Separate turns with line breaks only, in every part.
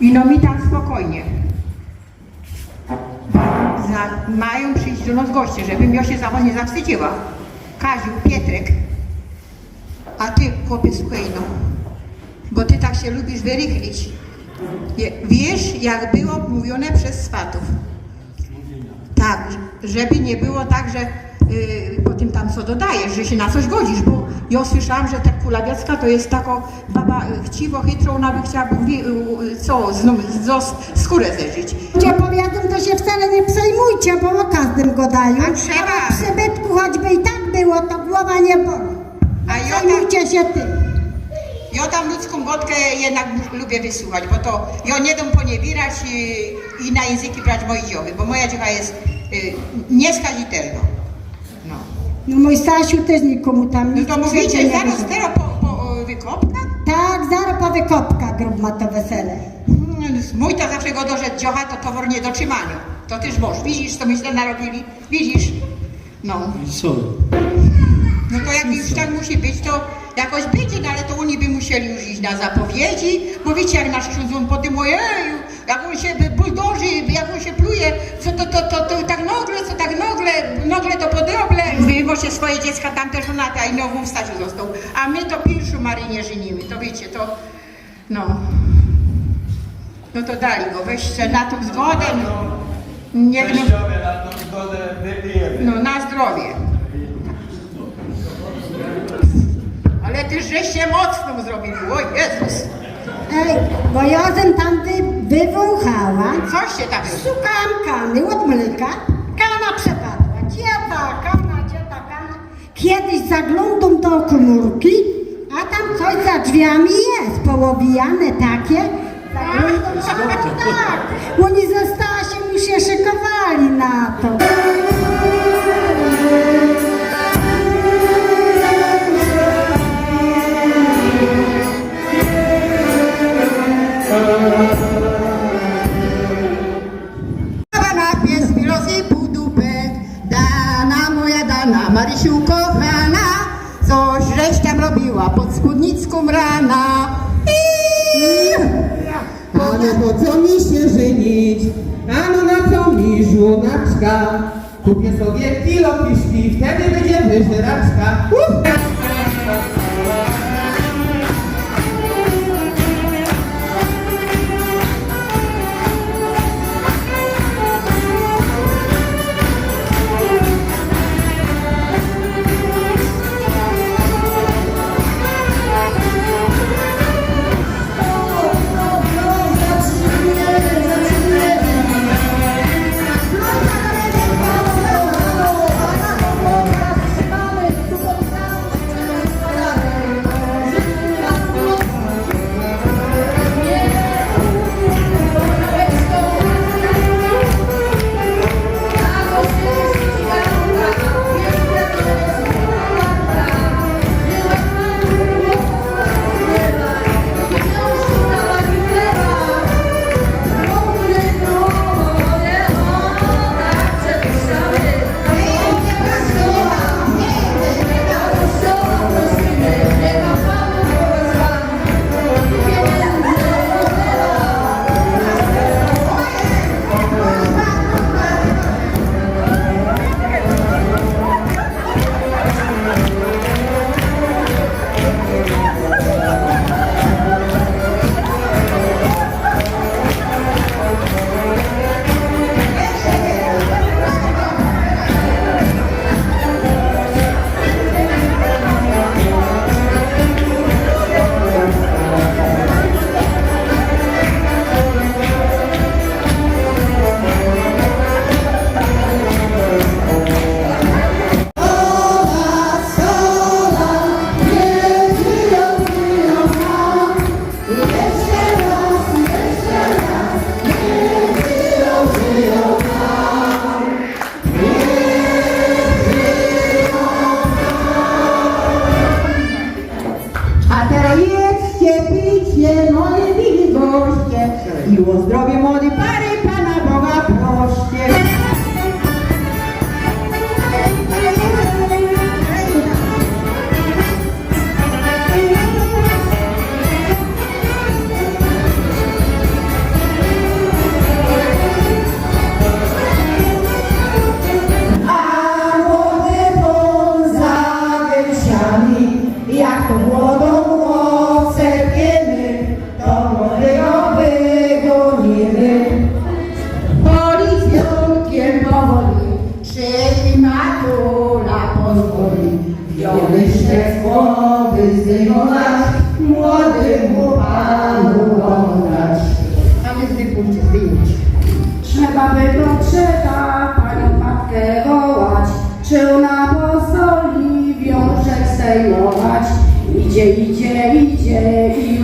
I no mi tak spokojnie. Mają przyjść do nas goście, żebym ja się za was nie zawstydziła. Kaziu, Pietrek. A ty, chłopie, słuchaj no. Bo ty tak się lubisz wyrychlić. Wiesz, jak było mówione przez swatów. Tak, żeby nie było tak, że yy, po tym tam co dodajesz, że się na coś godzisz, bo ja słyszałam, że ta kulawiacka to jest taka baba y, chciwo, chytrą, ona by chciała y, co, z, z, skórę zeżyć.
Gdzie powiadam, to się wcale nie przejmujcie, bo o każdym gadają.
A trzeba.
A w przybytku choćby i tak było, to głowa nie boli.
A ja tam,
Przejmujcie się tym.
ja tam ludzką godkę jednak lubię wysłuchać, bo to ja nie dam poniewierać y, i na języki brać mojej dziowy, bo moja dziowa jest y, nieskazitelna. No.
No mój Stasiu też nikomu tam
no
nic
to mówicie,
nie
zaraz teraz po, po wykopkach?
Tak, zaraz po wykopkach grób ma to wesele.
Mm, Mój to zawsze go do, że dziocha to towar nie do trzymania. To też mąż. Widzisz, co myśmy narobili? Widzisz? No.
Co?
No to jak już tak musi być, to jakoś będzie, no ale to oni by musieli już iść na zapowiedzi, bo wiecie, jak nasz ksiądz on podymuje, "Eju, jak on się buldoży, jak on się pluje, co to, to, to, to tak nagle, co tak nagle, nagle to podroble. Wyjmo się swoje dziecka tamte żonate, a i nową w Stasiu został. A my to pierwszą Marynię żenimy, to wiecie, to no. No to dali go, weźcie na tą zgodę, no. Nie wiem,
Teściowie na tą zgodę wypijemy.
no na zdrowie. Ale ty żeś się mocno zrobił, o Jezus.
Ej, bo ja żem tam wy, wywąchała.
Coś się tam
Szukałam kany od mleka. Kana przepadła. Gdzie ta kana, gdzie ta kana? Kiedyś zaglądam do komórki, a tam coś za drzwiami jest, połobijane takie. Zaglądam, a tak. Oni ze Stasiem już się szykowali
dana, Marysiu kochana, coś żeś tam robiła pod spódnicką rana.
Ale po co mi się żenić? Ano na co mi żłonaczka? Kupię sobie kilo piszki, wtedy będzie wyżeraczka. Uh!
Goście i o zdrowie młodej pary pozwoli Piony się
z
głowy zdejmować Młodemu panu oddać Trzeba by trzeba panią matkę wołać Czy ona pozwoli wiążek zdejmować.
Idzie, idzie, idzie, idzie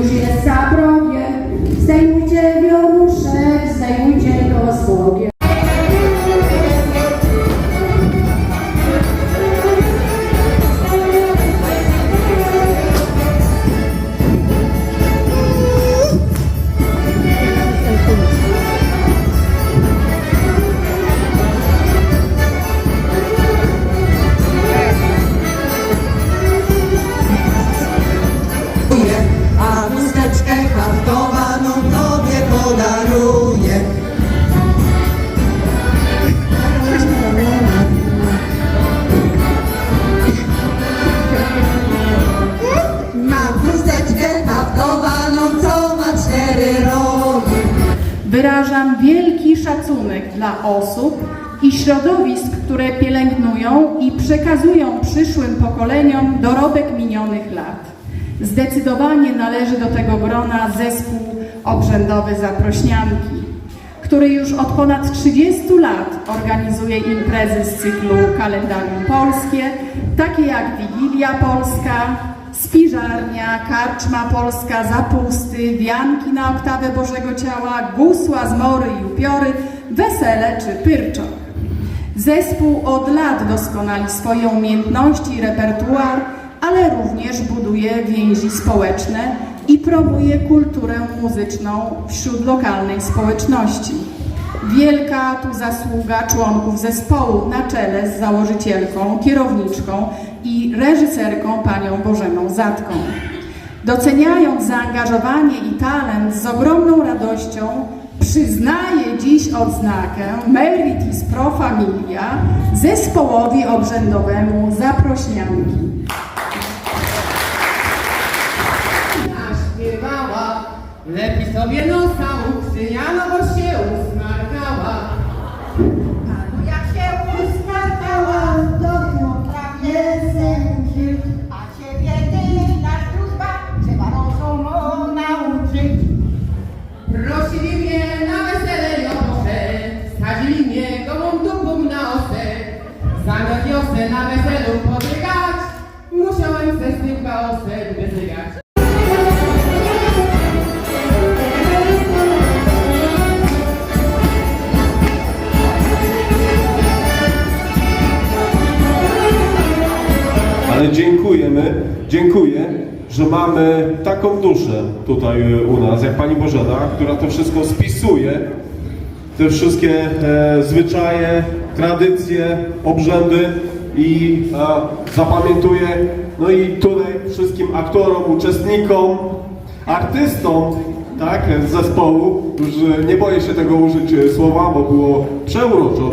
Wyrażam wielki szacunek dla osób i środowisk, które pielęgnują i przekazują przyszłym pokoleniom dorobek minionych lat. Zdecydowanie należy do tego grona zespół obrzędowy Zaprośnianki, który już od ponad 30 lat organizuje imprezy z cyklu Kalendarium Polskie, takie jak Wigilia Polska, Spiżarnia, Karczma Polska, Zapusty, Wianki na oktawę Bożego Ciała, Gusła, Zmory i Upiory, Wesele czy Pyrczok. Zespół od lat doskonali swoje umiejętności i repertuar, ale również buduje więzi społeczne i promuje kulturę muzyczną wśród lokalnej społeczności. Wielka tu zasługa członków zespołu na czele z założycielką, kierowniczką i reżyserką panią Bożeną Zatką. Doceniając zaangażowanie i talent z ogromną radością przyznaję dziś odznakę Meritis Pro Familia zespołowi obrzędowemu Zaprośnianki.
Naśpiewała, lepi sobie nosa ukrzyniano, bo Josę na weselu podrygać, musiałem ze z tym chaosem wyzygać.
Ale dziękujemy, dziękuję, że mamy taką duszę tutaj e, u nas, jak Pani Bożena, która to wszystko spisuje, te wszystkie e, zwyczaje, tradycje, obrzędy i e, zapamiętuje. No i tutaj wszystkim aktorom, uczestnikom, artystom, tak, z zespołu, e, nie boję się tego użyć e, słowa, bo było przeuroczo.